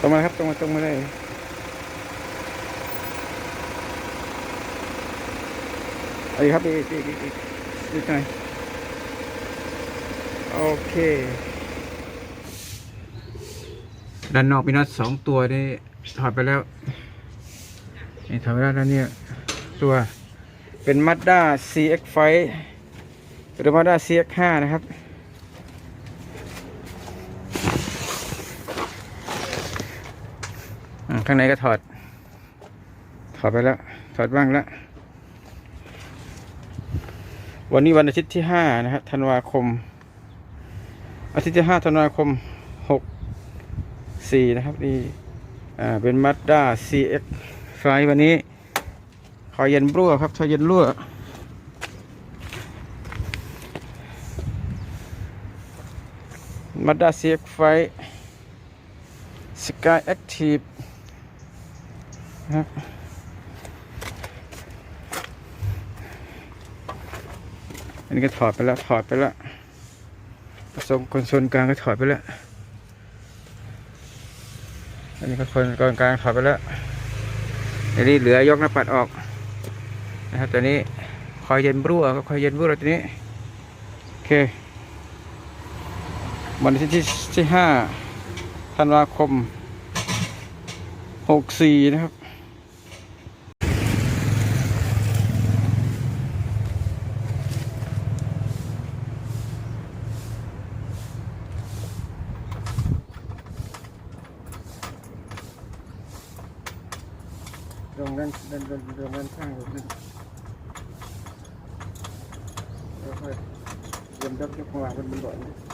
ตรงมาครับตรงมาตรงมาเลยเอาอีกครับอีกอีกอีกอีกอีกหน่อยโอเค ด้านนอกมีน็อตสองตัวนี่ถอดไปแล้วนี่ถอดไปแล้วแล้วเนี่ยตัวเป็น Mazda CX5 หรือ Mazda CX5 นะครับ อ่า ข้างในก็ถอด ถอดไปแล้ว ถอดบ้างแล้ว วันนี้วันอาทิตย์ที่ห้านะครับธันวาคม อาทิตย์ที่ห้าธันวาคมหกสี่นะครับนี่อ่าเป็น Mazda CX ไฟวันนี้คอยเย็นรั่วครับคอยเย็นรั่ว Mazda CX ไฟ Sky Active นะอันนี้ก็ถอดไปแล้วถอดไปแล้วผสมคอนโซลกลางก็ถอดไปแล้วอันนี้ก็คนโซลกลางถอดไปแล้วอันนี้เหลือยกหน้าปัดออกนะครับตัวนี้คอยเย็นรั่วก็คอยเย็นรั่วตัวนี้โอเควันที่ที่ที่ห้าธันวาคมหกสี่นะครับ ตรงด้านด้านด้านตรงด้านข้างตรงนั้นแล้วค่อยเดินดับยกมาวางบนบนเบาะ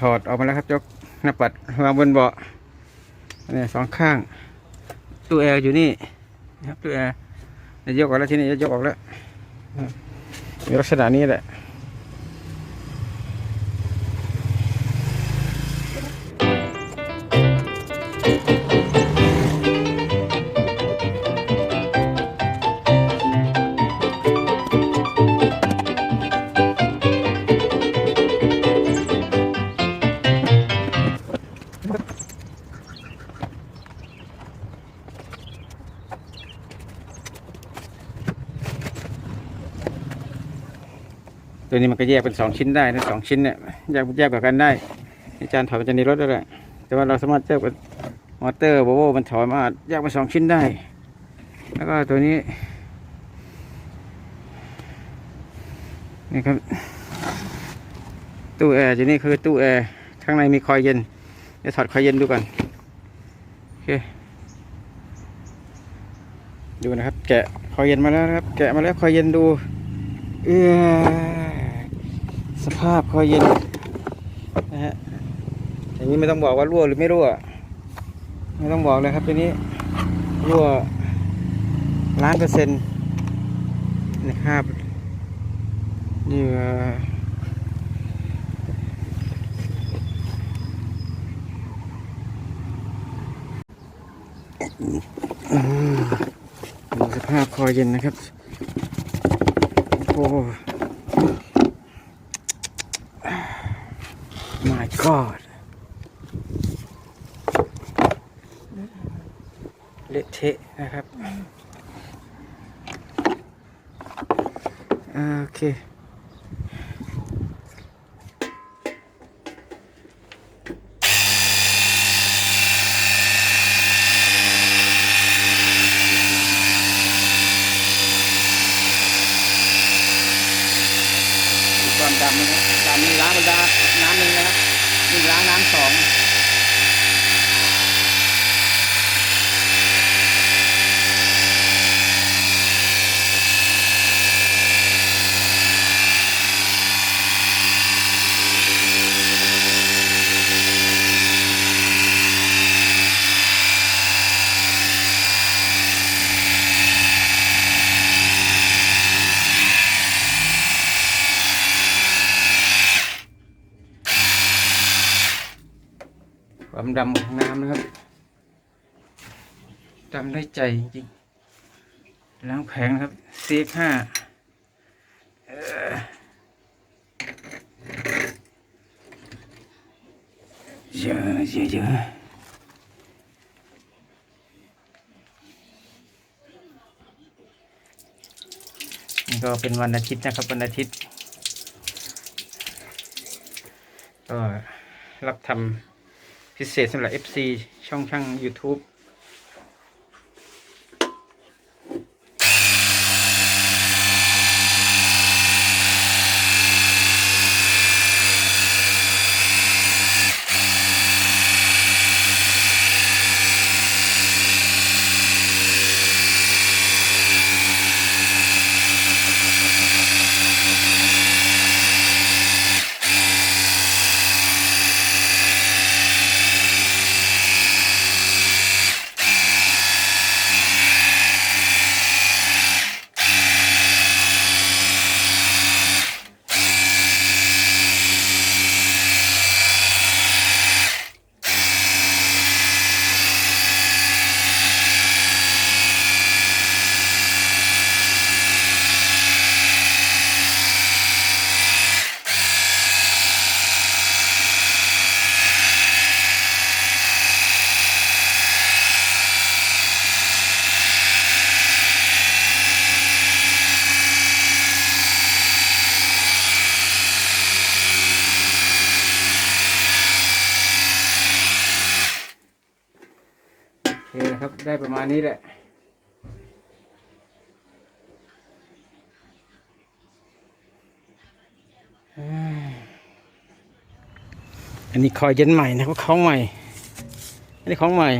ถอดออกมาแล้วครับยกหน้าปัดวางบนเบาะเนี่ยสองข้างตู้แอร์อยู่นี่นะครับตู้แอร์จะยกออกแล้วที่นี่จะยกออกแล้วมีลักษณะนี้แหละ ตัวนี้มันก็แยกเป็นสองชิ้นได้นะสองชิ้นเนี่ยแยกแยกแบบกันได้อาจารย์ถอยมันจะในรถได้แหละแต่ว่าเราสามารถแยกเป็นมอเตอร์โบโวมันถอยมาแยกเป็นสองชิ้นได้ แล้วก็ตัวนี้นี่ครับตู้แอร์ตัวนี้คือตู้แอร์ข้างในมีคอยเย็นจะถอดคอยเย็นดูก่อนโอเคดูนะครับ แกะคอยเย็นมาแล้วนะครับ แกะมาแล้วคอยเย็นดูเออ สภาพคอยเย็นนะฮะอย่างนี้ไม่ต้องบอกว่ารั่วหรือไม่รั่ว ไม่ต้องบอกเลยครับตัวนี้รั่วล้านเปอร์เซ็นต์นะครับนี่เอ่ออืมดูสภาพคอยเย็นนะครับ my god เละเทะนะครับ โอเค ก่อนดำนะครับดำนี่ล้างมันดาน้ำหนึ่งนะครับนี่ล้างน้ำสองความ ดำของน้ำนะครับดำได้ใจจริงๆล้างแผงนะครับเซฟห้าเอ่อเยอะเยอะเยอะนี่ก็เป็นวันอาทิตย์นะครับวันอาทิตย์ ก็รับทำ พิเศษสำหรับ FC ช่องช่าง YouTube ได้ประมาณนี้แหละ อันนี้คอยเย็นใหม่นะครับของใหม่ อันนี้ของใหม่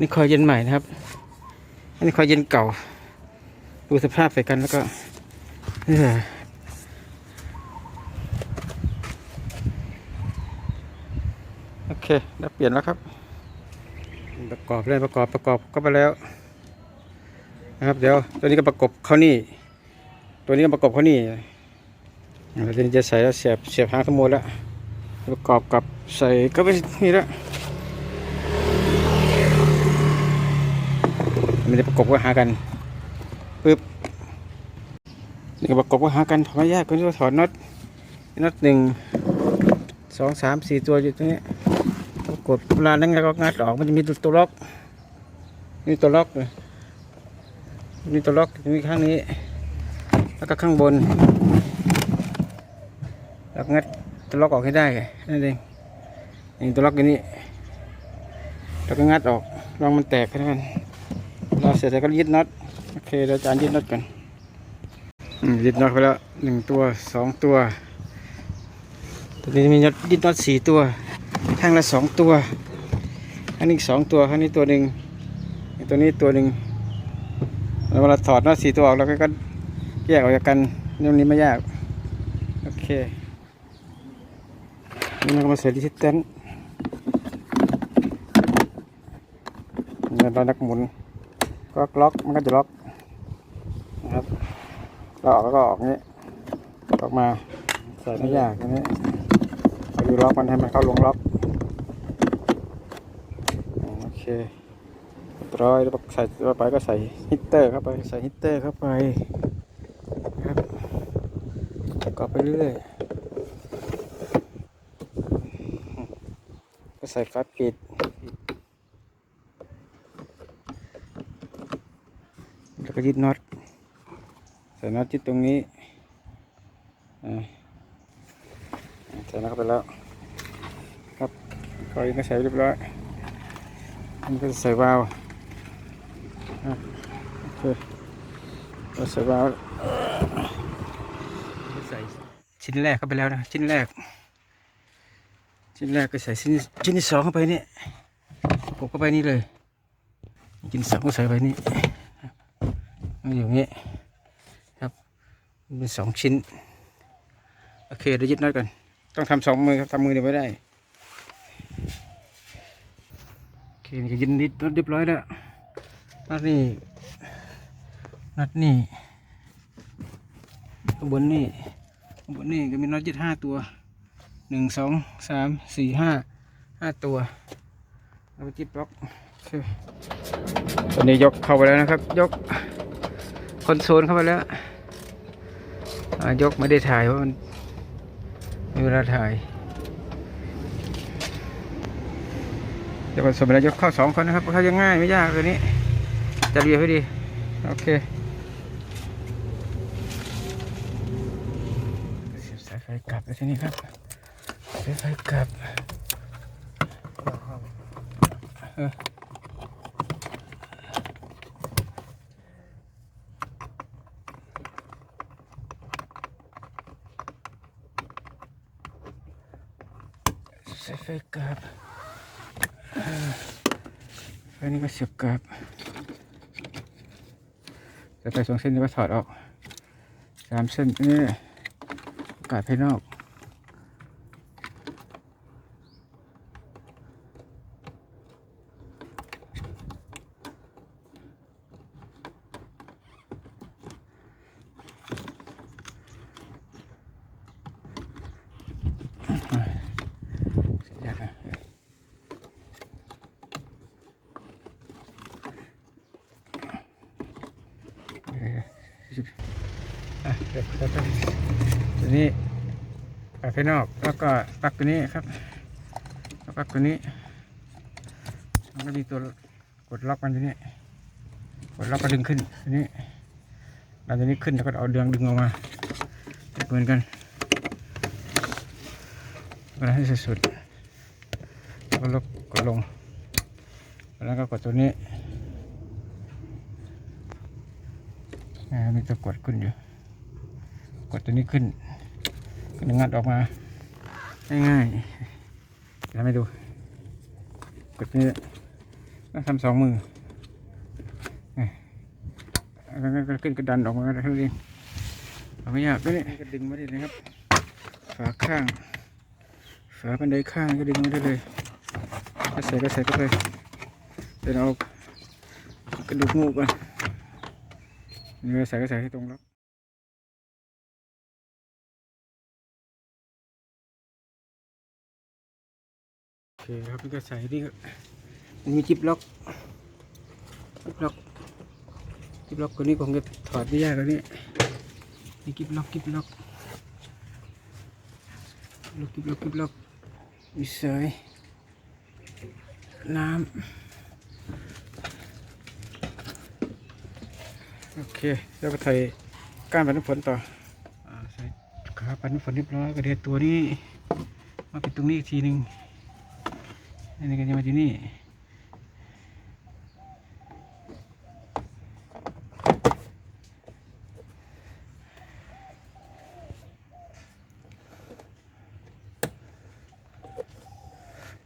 นี่คอยเย็นใหม่นะครับ อันนี้คอยเย็นเก่า ดูสภาพใส่กันแล้วก็เออโอ เคแล้วเปลี่ยนแล้วครับ ประกอบเลยประกอบประกอบก็ไปแล้ว นะครับ เดี๋ยวตัวนี้ก็ประกบเข้านี่ ตัวนี้ก็ประกบเข้านี่เราจะจะใส่แล้วเสียบเสียบหางสมุดแล้วประกอบกับใส่ก็ไปนี่แล้วมันจะประกบก็หากันปึ๊บนี่ก็ประกบก็หากันถอดไม่ยากก็นี่ถอดน็อตน็อตหนึ่งสองสามสี่ตัวอยู่ตรงนี้ กบเวลานั้นแล้วก็งัดออกมันจะมีตัวล็อกนี่ตัวล็อกเลยมีตัวล็อกอยู่ข้างนี้ แล้วก็ข้างบนแล้วงัดตัวล็อกออกให้ได้นั่นเองนี่ตัวล็อกอยู่นี่แล้วก็งัดออกลองมันแตกแค่นั้นเราเสร็จแล้วก็ยึดน็อตโอเคเราจะยึดน็อตกันยึดน็อตไปแล้วหนึ่งตัวสองตัวตัวนี้มีน็อตยึดน็อตสี่ตัว ข้างละสองตัวอันนี้สองตัวข้างนี้ตัวหนึ่งตัวนี้ตัวหนึ่งเวลาถอดน็อตสี่ตัวออกเราก็แยกออกจากกันเรื่องนี้ไม่ยาก โอเค นี่เราก็มาใส่ดิจิตอลเนี่ยเรานักหมุน ก็ล็อกมันก็จะล็อกนะครับเราออกแล้วก็ออกนี้ออกมาใส่ไม่ยากนนี้ไปดูล็อกมันให้มันเข้าลงล็อกโอเค เรียบร้อยแล้วใส่ต่อไปก็ใส่ฮีตเตอร์เข้าไปใส่ฮีตเตอร์เข้าไปครับกอบไปเรื่อยก็ใส่ฝาปิดแล้วก็ยึดน็อตใส่น็อตยึดตรงนี้ใส่น็อตเข้าไปแล้วครับคอยก็ใส่เรียบร้อยันก็ใส่วาล์วโอเคก็ใส่วาล์วใส่ชิ้นแรกเข้าไปแล้วนะชิ้นแรก ชิ้นแรกก็ใส่ชิ้นชิ้นที่สองเข้าไปนี่กดเข้าไปนี่เลยชิ้นสองก็ใส่ไปนี่มันอยู่อย่างนี้ครับเป็นสองชิ้นโอเคเดี๋ยวยึดน็อตกันต้องทำสองมือครับทำมือเดียวไม่ได้ โอเค นี่ก็ยึดนิดน็อตเรียบร้อยแล้วน็อตนี่น็อตนี่ข้างบนนี่ข้างบนนี่ก็มีน็อตยึดห้าตัวหนึ่งสองสามสี่ห้าห้าตัวเอาไปจิบบล็อกอเคตอนนี้ยกเข้าไปแล้วนะครับ ยกคอนโซลเข้าไปแล้วยกไม่ได้ถ่ายเพราะมันไมมีเวลาถ่าย เดี๋ยวคอนโซลไปแล้วยกเข้าสองคนนะครับเข้ายังง่ายไม่ยากเลยนี้จะเรียบให้ดี โอเคเสียบสายไฟกลับแล้วทีนี้ครับสายไฟกลับเออใส่ไฟกลับ เอ่อไฟนี้ก็เสียบกลับจะไปสองเส้นนี้ก็ถอดออกสามเส้นนี่อากาศภายนอกเสร็จแล้วนะเอออะเดี๋ยวเรา ตัวนี้ปลักภายนอกแล้วก็ปลักตัวนี้ครับแล้วปลักตัวนี้มันก็มีตัวกดล็อกมันตัวนี้กดล็อกก็ดึงขึ้นตัวนี้เราตัวนี้ขึ้นแล้วก็เอาเดืองดึงออกมาเหมือนกันก็ให้สุดๆแล้วก็ลบกดลงแล้วก็กดตัวนี้มีตัวกดขึ้นอยู่ กดตัวนี้ขึ้นก็ดึงงัดออกมา ง่ายๆทำให้ดู กดนี้ต้องทำสองมืออะแล้วก็ขึ้นกระดันออกมาเท่านั้นเองเอาไม่ยากด้วยนี่ก็ดึงมาได้เลยครับ ฝาข้าง ฝาบันไดข้างก็ดึงมาได้เลยก็ใส่ก็ใส่เข้าไปเดี๋ยวเอากระดูกงูก่อนนี่ก็ใส่ก็ใส่ให้ตรงแล้ว อเคครับนี่ก็ใส่นี่ก็มันมีจิบล็อกจิบล็อกจิบล็อกตัวนี้คงจะถอดไม่ยากแล้วนี่นี่กิบล็อกกิบล็อกล็อกกิบล็อกกิบล็อกมีสายน้ำโอเคแล้วก็ใส่ก้านปันน้ำฝนต่ออ่าใส่ขาปันน้ำฝนเรียบร้อยก็เดี๋ยวตัวนี้มาเป็นตรงนี้อีกทีหนึ่ง อันนี้ก็จะมาที่นี่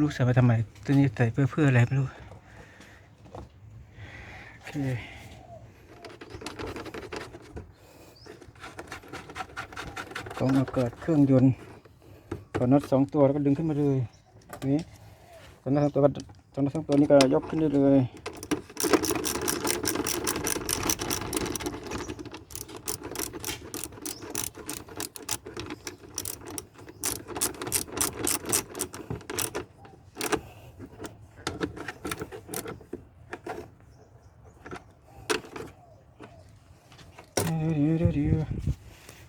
ลูกใส่ไปทำไม ตัวนี้ใส่เพื่อเพื่ออะไรไม่รู้ โอเคกล่องอากาศเครื่องยนต์กดน็อตสองตัวแล้วก็ดึงขึ้นมาเลย นี่ ตจนกระทั่ตัวจนกระทั่งตัวนี้ก็ยกขึ้นได้เลย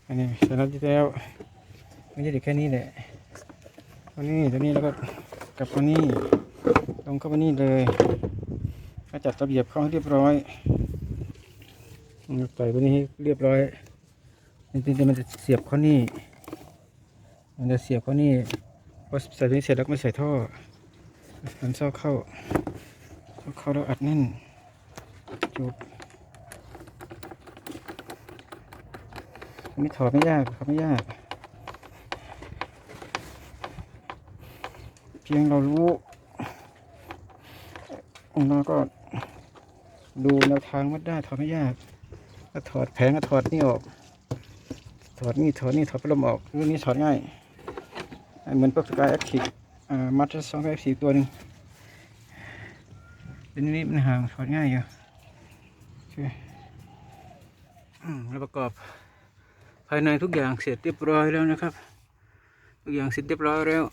อันนี้เสร็จแล้วที่แล้ไม่ใช่เด็แค่นี้แหละวันนี้ตัวนี้แล้วก็ กลับตัวนี้ลงเข้ามานี่เลยก็จัดระเบียบเข้าให้เรียบร้อยใส่ตัวนี้ให้เรียบร้อยจริงๆมันจะเสียบเข้านี่ มันจะเสียบเข้านี่พอใส่นี้เสร็จแล้วไม่ใส่ท่อมันเส้าเข้าเข้าเข้าแล้วอัดแน่นจุบอันถอดไม่ยากครับไม่ยาก เพียงเรารู้เราก็ดูแนวทางวัดได้ถอดไม่ยากก็ถอดแผงก็ถอดนี่ออก ถอดนี่ถอดนี่ถอดพัดลมออกเรื่องนี้ถอดง่ายเหมือนพวกสกายแอคทีฟมัดสองแอคทีฟตัวหนึ่งเป็นนี้มันห่างถอดง่ายอยู่เคอืมแล้วประกอบภายในทุกอย่างเสร็จเรียบร้อยแล้วนะครับ ทุกอย่างเสร็จเรียบร้อยแล้ว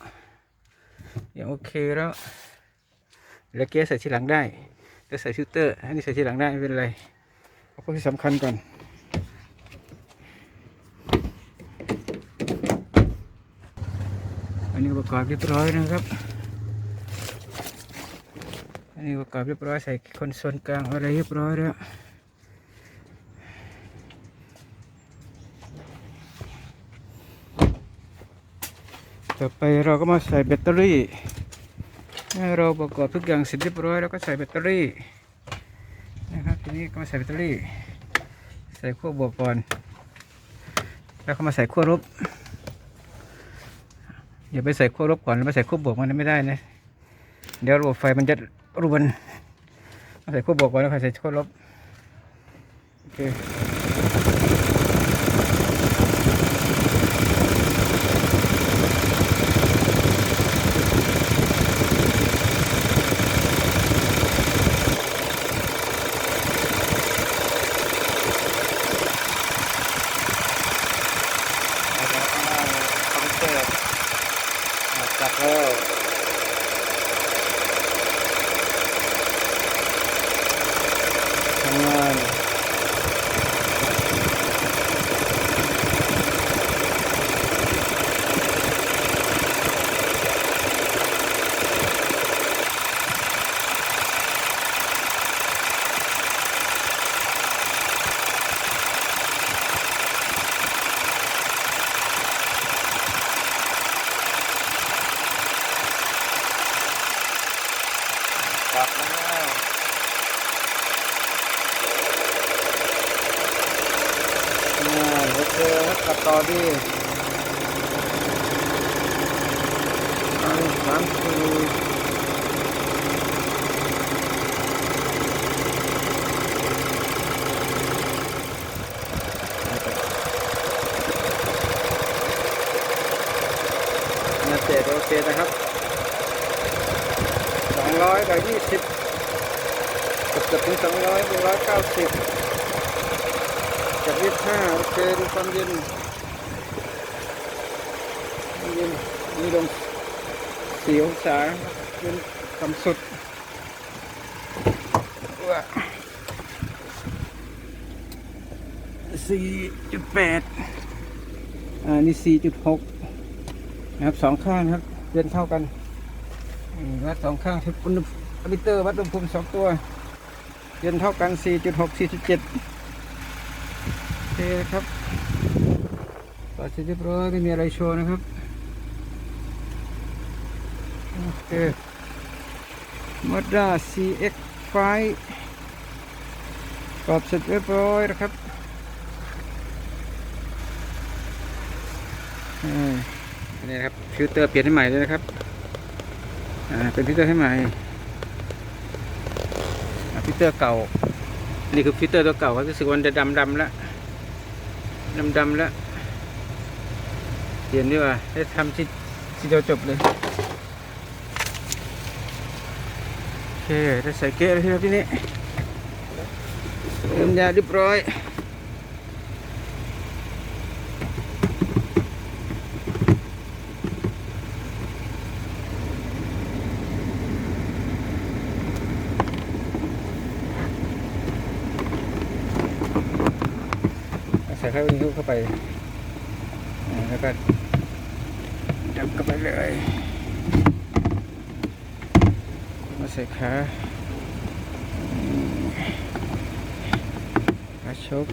อย่างโอเคแล้วแล้วเกียร์ใส่ทีหลังได้จะใส่ฟิลเตอร์อันนี้ใส่ทีหลังได้ไม่เป็นไรเอาพวกที่สำคัญก่อนอันนี้ประกอบเรียบร้อยนะครับ อันนี้ประกอบเรียบร้อยใส่คอนโซลกลางอะไรเรียบร้อยแล้ว ต่อไปเราก็มาใส่แบตเตอรี่เมื่อเราประกอบทุกอย่างเสร็จเรียบร้อยแล้วก็ใส่แบตเตอรี่นะครับทีนี้ก็มาใส่แบตเตอรี่ ใส่ขั้วบวกก่อน แล้วก็มาใส่ขั้วลบอย่าไปใส่ขั้วลบก่อนแล้วมาใส่ขั้วบวกมันไม่ได้นะเดี๋ยวระบบไฟมันจะรวนมาใส่ขั้วบวกก่อนแล้วค่อยใส่ขั้วลบโอเคแล้วก็เอาคอมพิวเตอร์ มาจับแล้วทำงาน จับแล้วงานโอเคครับตัดต่อดีอันสามสี่น่าเจ็ดโอเคนะครับ องร้อยกับยี่สิบเกือบเกือบถึงสองร้อยเป็นร้อยเก้าสิบกับยี่สิบห้าโอเคดูความเย็นความเย็นนี่ลงสี่องศาเย็นต่ำสุดสี่จุดแปดอ่านี่สี่จุดหกนะครับสองข้างครับเย็นเท่ากันอืมวัดสองข้างที่อุณหภูมิ อมิเตอร์วัดอุณหภูมิสองตัว เย็นเท่ากัน 4.6 4.7 โอเคครับต่อเสร็จเรียบร้อยไม่มีอะไรโชว์นะครับ โอเคมาด้า CX5 กรอบเสร็จเรียบร้อยนะครับอันนี้นะครับฟิลเตอร์เปลี่ยนให้ใหม่เลยนะครับ อ่า เป็นฟิลเตอร์ให้ใหม่ ฟิลเตอร์เก่า นี่คือฟิลเตอร์ตัวเก่าก็รู้สึกวันจะดำดำแล้วดำดำแล้วเปลี่ยนดีกว่าได้ทำที่ที่เดียวจบเลย โอเค ได้ใส่เกลือแล้วที่นี่เติมยาเรียบร้อย ใส่เข้าไปเข้าไปแล้วก็ดับเข้าไปเลยมาใส่ขาขาชก